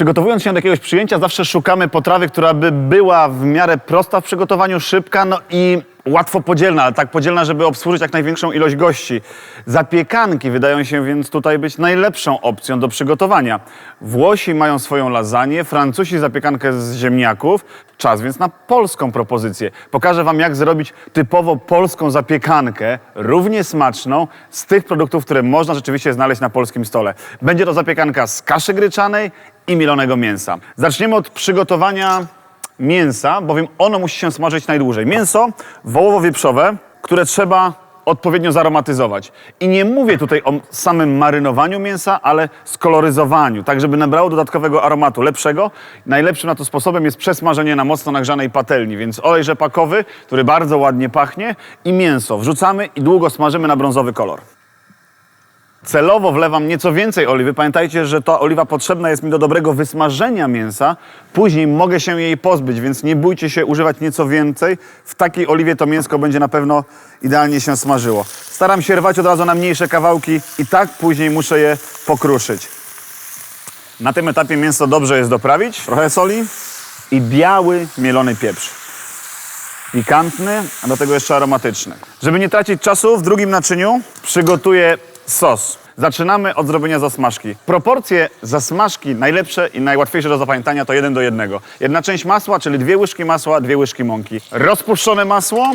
Przygotowując się do jakiegoś przyjęcia, zawsze szukamy potrawy, która by była w miarę prosta w przygotowaniu, szybka, no i łatwo podzielna, ale tak podzielna, żeby obsłużyć jak największą ilość gości. Zapiekanki wydają się więc tutaj być najlepszą opcją do przygotowania. Włosi mają swoją lasagne, Francuzi zapiekankę z ziemniaków. Czas więc na polską propozycję. Pokażę Wam, jak zrobić typowo polską zapiekankę, równie smaczną, z tych produktów, które można rzeczywiście znaleźć na polskim stole. Będzie to zapiekanka z kaszy gryczanej i mielonego mięsa. Zaczniemy od przygotowania mięsa, bowiem ono musi się smażyć najdłużej. Mięso wołowo-wieprzowe, które trzeba odpowiednio zaromatyzować. I nie mówię tutaj o samym marynowaniu mięsa, ale skoloryzowaniu, tak żeby nabrało dodatkowego aromatu, lepszego. Najlepszym na to sposobem jest przesmażenie na mocno nagrzanej patelni, więc olej rzepakowy, który bardzo ładnie pachnie i mięso wrzucamy i długo smażymy na brązowy kolor. Celowo wlewam nieco więcej oliwy. Pamiętajcie, że ta oliwa potrzebna jest mi do dobrego wysmażenia mięsa. Później mogę się jej pozbyć, więc nie bójcie się używać nieco więcej. W takiej oliwie to mięsko będzie na pewno idealnie się smażyło. Staram się rwać od razu na mniejsze kawałki i tak później muszę je pokruszyć. Na tym etapie mięso dobrze jest doprawić. Trochę soli i biały mielony pieprz pikantny, a do tego jeszcze aromatyczny. Żeby nie tracić czasu, w drugim naczyniu przygotuję sos. Zaczynamy od zrobienia zasmażki. Proporcje zasmażki najlepsze i najłatwiejsze do zapamiętania to jeden do jednego. Jedna część masła, czyli dwie łyżki masła, dwie łyżki mąki. Rozpuszczone masło,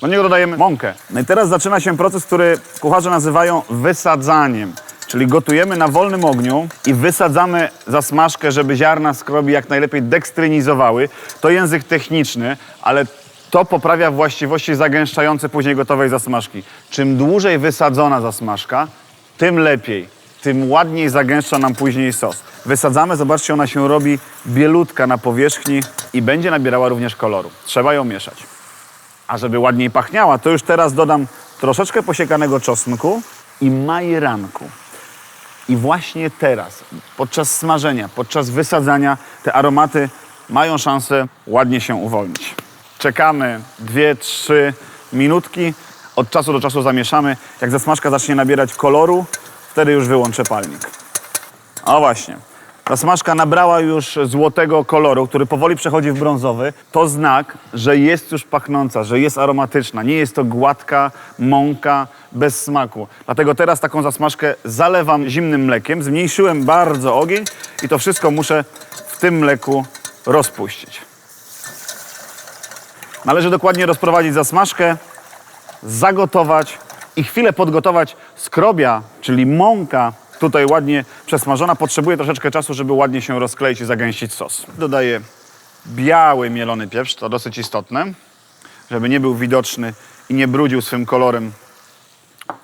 do niego dodajemy mąkę. No i teraz zaczyna się proces, który kucharze nazywają wysadzaniem. Czyli gotujemy na wolnym ogniu i wysadzamy zasmażkę, żeby ziarna skrobi jak najlepiej dekstrynizowały. To język techniczny, ale to poprawia właściwości zagęszczające później gotowej zasmażki. Czym dłużej wysadzona zasmażka, tym lepiej. Tym ładniej zagęszcza nam później sos. Wysadzamy, zobaczcie, ona się robi bielutka na powierzchni i będzie nabierała również koloru. Trzeba ją mieszać. A żeby ładniej pachniała, to już teraz dodam troszeczkę posiekanego czosnku i majeranku. I właśnie teraz, podczas smażenia, podczas wysadzania, te aromaty mają szansę ładnie się uwolnić. Czekamy 2-3 minutki, od czasu do czasu zamieszamy. Jak zasmażka zacznie nabierać koloru, wtedy już wyłączę palnik. O właśnie. Ta smażka nabrała już złotego koloru, który powoli przechodzi w brązowy. To znak, że jest już pachnąca, że jest aromatyczna. Nie jest to gładka mąka bez smaku. Dlatego teraz taką zasmażkę zalewam zimnym mlekiem. Zmniejszyłem bardzo ogień i to wszystko muszę w tym mleku rozpuścić. Należy dokładnie rozprowadzić zasmażkę, zagotować i chwilę podgotować skrobia, czyli mąka, tutaj ładnie przesmażona, potrzebuje troszeczkę czasu, żeby ładnie się rozkleić i zagęścić sos. Dodaję biały mielony pieprz, to dosyć istotne, żeby nie był widoczny i nie brudził swym kolorem,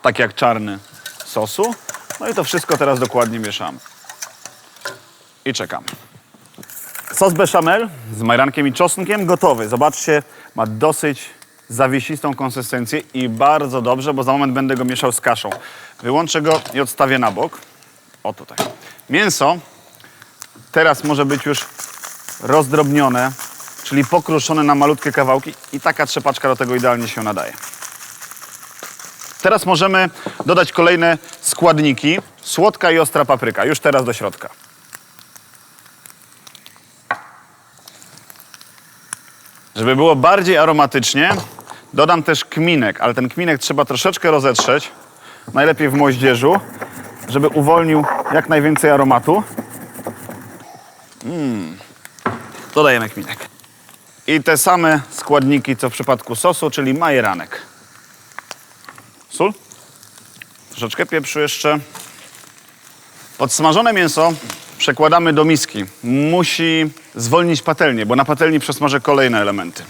tak jak czarny sosu. No i to wszystko teraz dokładnie mieszamy. I czekamy. Sos bechamel z majrankiem i czosnkiem gotowy. Zobaczcie, ma dosyć zawiesistą konsystencję i bardzo dobrze, bo za moment będę go mieszał z kaszą. Wyłączę go i odstawię na bok. O tutaj. Mięso teraz może być już rozdrobnione, czyli pokruszone na malutkie kawałki i taka trzepaczka do tego idealnie się nadaje. Teraz możemy dodać kolejne składniki. Słodka i ostra papryka, już teraz do środka. Żeby było bardziej aromatycznie, dodam też kminek, ale ten kminek trzeba troszeczkę rozetrzeć, najlepiej w moździerzu, żeby uwolnił jak najwięcej aromatu. Mm. Dodajemy kminek. I te same składniki, co w przypadku sosu, czyli majeranek. Sól. Troszeczkę pieprzu jeszcze. Podsmażone mięso przekładamy do miski. Musi zwolnić patelnię, bo na patelni przesmażę kolejne elementy.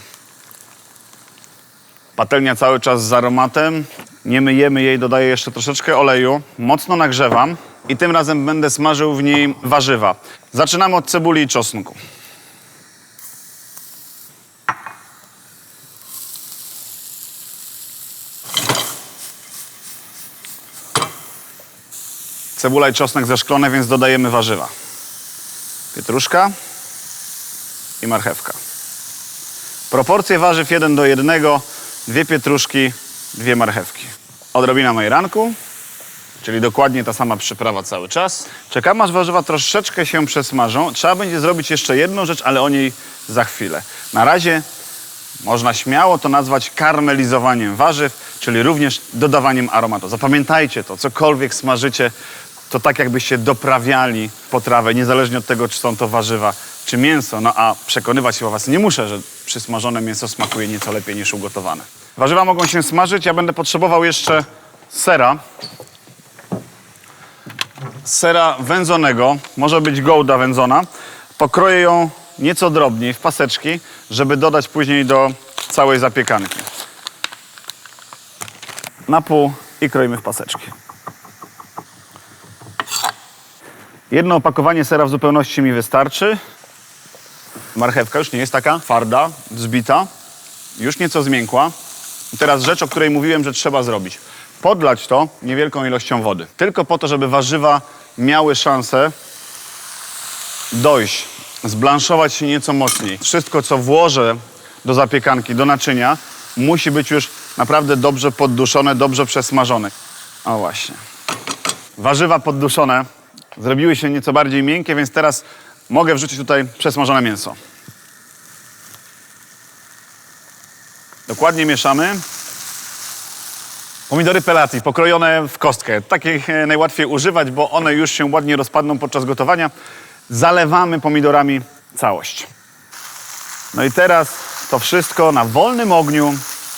Patelnia cały czas z aromatem. Nie myjemy jej, dodaję jeszcze troszeczkę oleju. Mocno nagrzewam i tym razem będę smażył w niej warzywa. Zaczynamy od cebuli i czosnku. Cebula i czosnek zeszklone, więc dodajemy warzywa. Pietruszka i marchewka. Proporcje warzyw 1 do 1, dwie pietruszki, dwie marchewki. Odrobina majeranku Czyli dokładnie ta sama przyprawa cały czas. Czekamy aż warzywa troszeczkę się przesmażą. Trzeba będzie zrobić jeszcze jedną rzecz, ale o niej za chwilę. Na razie można śmiało to nazwać karmelizowaniem warzyw, czyli również dodawaniem aromatu. Zapamiętajcie to, cokolwiek smażycie, to tak jakbyście doprawiali potrawę, niezależnie od tego, czy są to warzywa, czy mięso. No a przekonywać chyba was nie muszę, że przysmażone mięso smakuje nieco lepiej niż ugotowane. Warzywa mogą się smażyć, ja będę potrzebował jeszcze sera. Sera wędzonego, może być gołda wędzona. Pokroję ją nieco drobniej w paseczki, żeby dodać później do całej zapiekanki. Na pół i kroimy w paseczki. Jedno opakowanie sera w zupełności mi wystarczy. Marchewka już nie jest taka twarda, zbita. Już nieco zmiękła. I teraz rzecz, o której mówiłem, że trzeba zrobić. Podlać to niewielką ilością wody. Tylko po to, żeby warzywa miały szansę dojść, zblanszować się nieco mocniej. Wszystko, co włożę do zapiekanki, do naczynia, musi być już naprawdę dobrze podduszone, dobrze przesmażone. O właśnie. Warzywa podduszone zrobiły się nieco bardziej miękkie, więc teraz mogę wrzucić tutaj przesmażone mięso. Dokładnie mieszamy. Pomidory pelati pokrojone w kostkę. Takich e, najłatwiej używać, bo one już się ładnie rozpadną podczas gotowania. Zalewamy pomidorami całość. No i teraz to wszystko na wolnym ogniu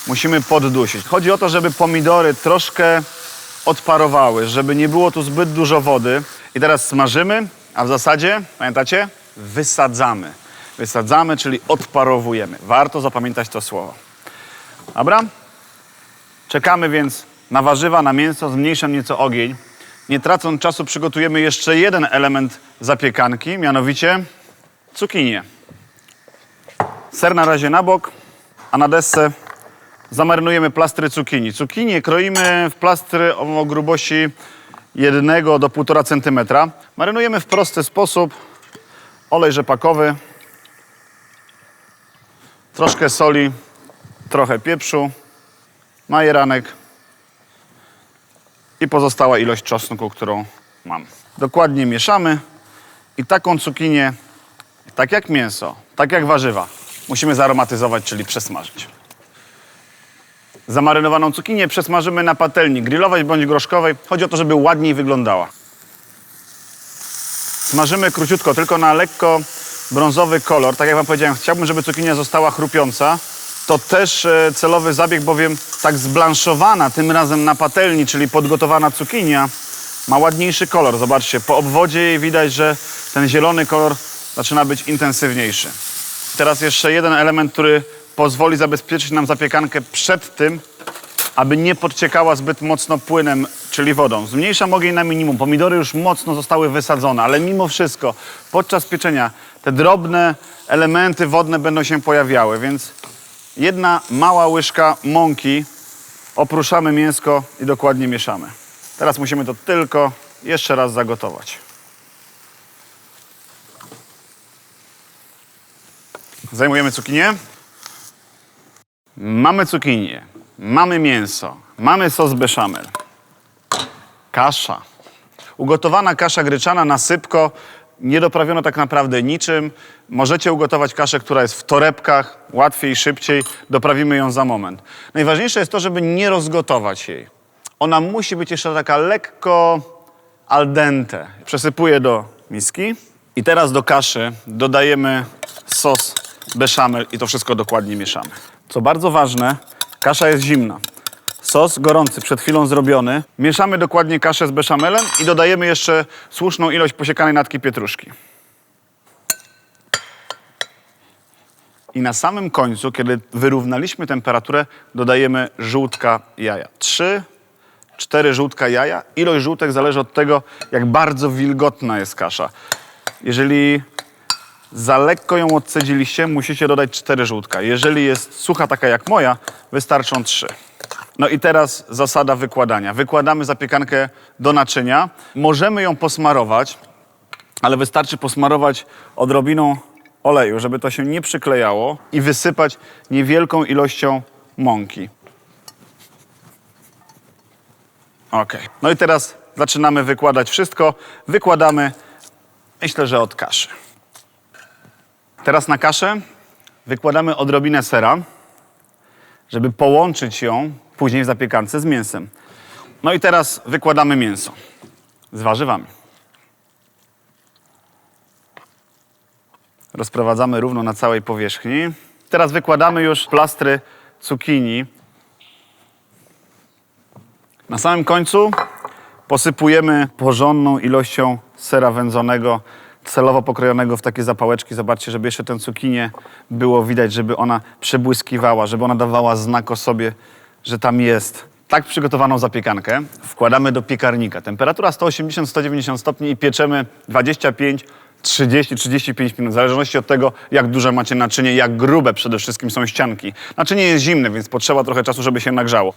musimy poddusić. Chodzi o to, żeby pomidory troszkę odparowały, żeby nie było tu zbyt dużo wody. I teraz smażymy, a w zasadzie, pamiętacie? Wysadzamy. Wysadzamy, czyli odparowujemy. Warto zapamiętać to słowo. Dobra? Czekamy więc na warzywa, na mięso, zmniejszam nieco ogień. Nie tracąc czasu przygotujemy jeszcze jeden element zapiekanki, mianowicie cukinię. Ser na razie na bok, a na desce zamarynujemy plastry cukinii. Cukinię kroimy w plastry o grubości 1 do 1,5 cm. Marynujemy w prosty sposób. Olej rzepakowy, troszkę soli, trochę pieprzu, majeranek i pozostała ilość czosnku, którą mam. Dokładnie mieszamy i taką cukinię, tak jak mięso, tak jak warzywa, musimy zaromatyzować, czyli przesmażyć. Zamarynowaną cukinię przesmażymy na patelni grillowej bądź groszkowej. Chodzi o to, żeby ładniej wyglądała. Smażymy króciutko, tylko na lekko brązowy kolor. Tak jak Wam powiedziałem, chciałbym, żeby cukinia została chrupiąca. To też e, celowy zabieg, bowiem tak zblanszowana, tym razem na patelni, czyli podgotowana cukinia, ma ładniejszy kolor. Zobaczcie, po obwodzie jej widać, że ten zielony kolor zaczyna być intensywniejszy. Teraz jeszcze jeden element, który pozwoli zabezpieczyć nam zapiekankę przed tym, aby nie podciekała zbyt mocno płynem, czyli wodą. Zmniejszam ogień na minimum. Pomidory już mocno zostały wysadzone, ale mimo wszystko podczas pieczenia te drobne elementy wodne będą się pojawiały, więc jedna mała łyżka mąki, opruszamy mięsko i dokładnie mieszamy. Teraz musimy to tylko jeszcze raz zagotować. Zajmujemy cukinię. Mamy cukinię, mamy mięso, mamy sos bechamel, kasza. Ugotowana kasza gryczana na sypko, nie doprawiono tak naprawdę niczym. Możecie ugotować kaszę, która jest w torebkach, łatwiej, szybciej. Doprawimy ją za moment. Najważniejsze jest to, żeby nie rozgotować jej. Ona musi być jeszcze taka lekko al dente. Przesypuję do miski i teraz do kaszy dodajemy sos bechamel i to wszystko dokładnie mieszamy. Co bardzo ważne, kasza jest zimna. Sos gorący, przed chwilą zrobiony. Mieszamy dokładnie kaszę z beszamelem i dodajemy jeszcze słuszną ilość posiekanej natki pietruszki. I na samym końcu, kiedy wyrównaliśmy temperaturę, dodajemy żółtka jaja. Trzy, cztery żółtka jaja. Ilość żółtek zależy od tego, jak bardzo wilgotna jest kasza. Jeżeli za lekko ją odcedziliście, musicie dodać cztery żółtka. Jeżeli jest sucha taka jak moja, wystarczą trzy. No i teraz zasada wykładania. Wykładamy zapiekankę do naczynia. Możemy ją posmarować, ale wystarczy posmarować odrobiną oleju, żeby to się nie przyklejało i wysypać niewielką ilością mąki. Ok. No i teraz zaczynamy wykładać wszystko. Wykładamy, myślę, że od kaszy. Teraz na kaszę wykładamy odrobinę sera, żeby połączyć ją później w zapiekance z mięsem. No i teraz wykładamy mięso z warzywami. Rozprowadzamy równo na całej powierzchni. Teraz wykładamy już plastry cukinii. Na samym końcu posypujemy porządną ilością sera wędzonego, celowo pokrojonego w takie zapałeczki. Zobaczcie, żeby jeszcze tę cukinię było widać, żeby ona przebłyskiwała, żeby ona dawała znak o sobie, że tam jest. Tak przygotowaną zapiekankę wkładamy do piekarnika. Temperatura 180-190 stopni i pieczemy 25 30-35 minut, w zależności od tego, jak duże macie naczynie, jak grube przede wszystkim są ścianki. Naczynie jest zimne, więc potrzeba trochę czasu, żeby się nagrzało.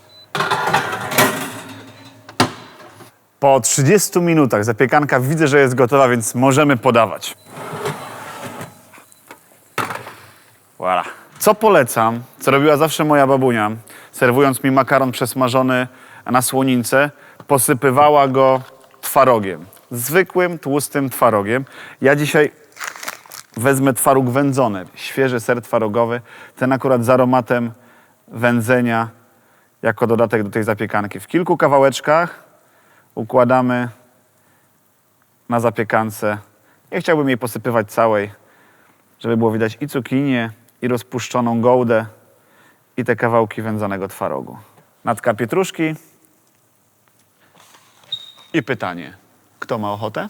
Po 30 minutach zapiekanka widzę, że jest gotowa, więc możemy podawać. Voilà. Co polecam, co robiła zawsze moja babunia, serwując mi makaron przesmażony na słonince, posypywała go twarogiem. Zwykłym, tłustym twarogiem. Ja dzisiaj wezmę twaróg wędzony, świeży ser twarogowy, ten akurat z aromatem wędzenia jako dodatek do tej zapiekanki. W kilku kawałeczkach układamy na zapiekance. Nie chciałbym jej posypywać całej, żeby było widać i cukinię, i rozpuszczoną gołdę, i te kawałki wędzonego twarogu. Natka pietruszki. I pytanie, kto ma ochotę?